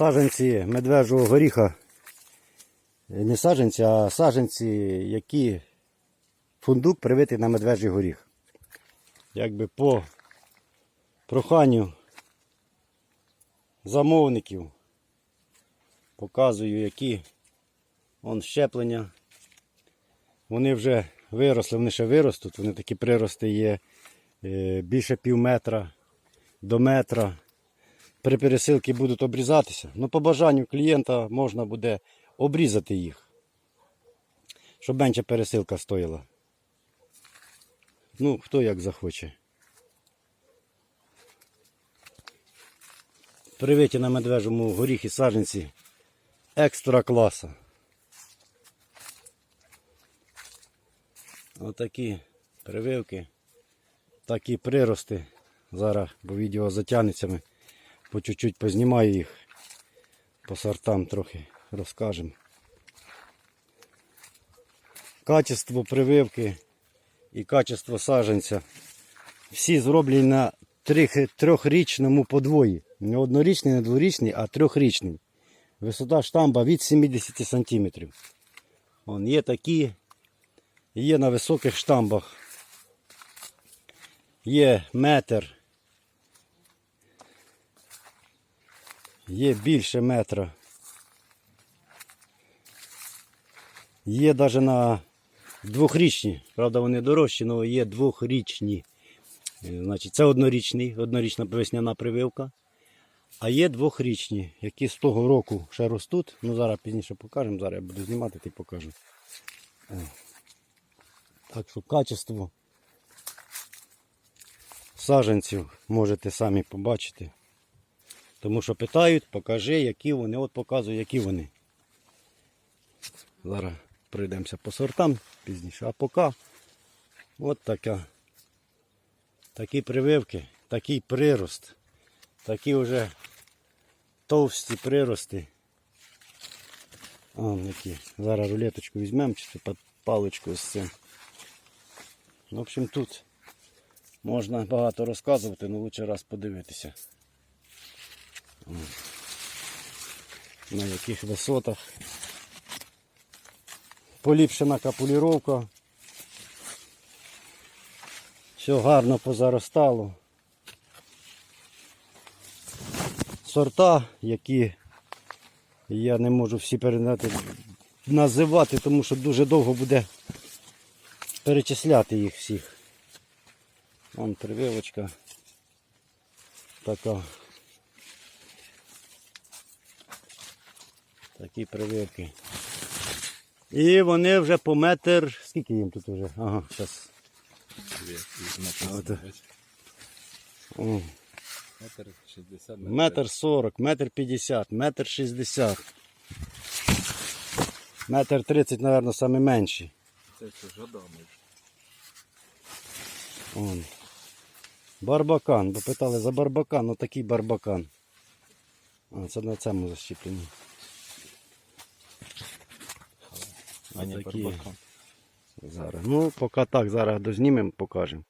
саджанці медвежого горіха. Не саджанці, а саджанці, які фундук привитий на медвежий горіх. Якби по проханню замовників показую, які он щеплення. Вони вже виросли, вони ще виростуть, вони такі прирости є е, більше пів метра до метра. При пересилці будуть обрізатися. Ну, по бажанню клієнта можна буде обрізати їх, щоб менше пересилка стоїла. Ну, хто як захоче. Привиті на медвежому горіхі саджанці екстра класа. Отакі прививки, такі прирости. Зараз, бо відео затягнеться, ми по чуть-чуть познімаю їх, по сортам трохи розкажемо. Качество прививки і качество саджанця. Всі зроблені на трьох- трьохрічному подвої. Не однорічний, не дворічний, а трьохрічний. Висота штамба від 70 см. Вон є такі, є на високих штамбах. Є метр. Є більше метра. Є навіть на двохрічні. Правда, вони дорожчі, але є двохрічні. Е, Значить, це однорічний, однорічна весняна прививка. А є двохрічні, які з того року ще ростуть. Ну зараз пізніше покажемо, зараз я буду знімати й покажу. Так що качество саджанців можете самі побачити. Тому що питають, покажи, які вони. От показую, які вони. Зараз пройдемося по сортам пізніше. А поки от така. Такі прививки, такий прирост, такі вже товсті прирости. О, які. Зараз рулеточку візьмемо, чи під паличку з цим. В общем, тут можна багато розказувати, але лучше раз подивитися. На яких висотах. Поліпшена капуліровка. Все гарно позаростало. Сорта, які я не можу всі передати називати, тому що дуже довго буде перечисляти їх всіх. Вон прививочка така. Такі прививки. І вони вже по метр. Скільки їм тут вже? Ага, зараз. Метр 60 Метр сорок, метр п'ятдесят, метр шістдесят. Метр тридцять, мабуть, саме менші. Це чужодомий. Вон. Барбакан, бо питали за барбакан, ну такий барбакан. А, це на цьому защіплені. А не. Зараз. Ну, поки так, зараз дознімемо, покажемо.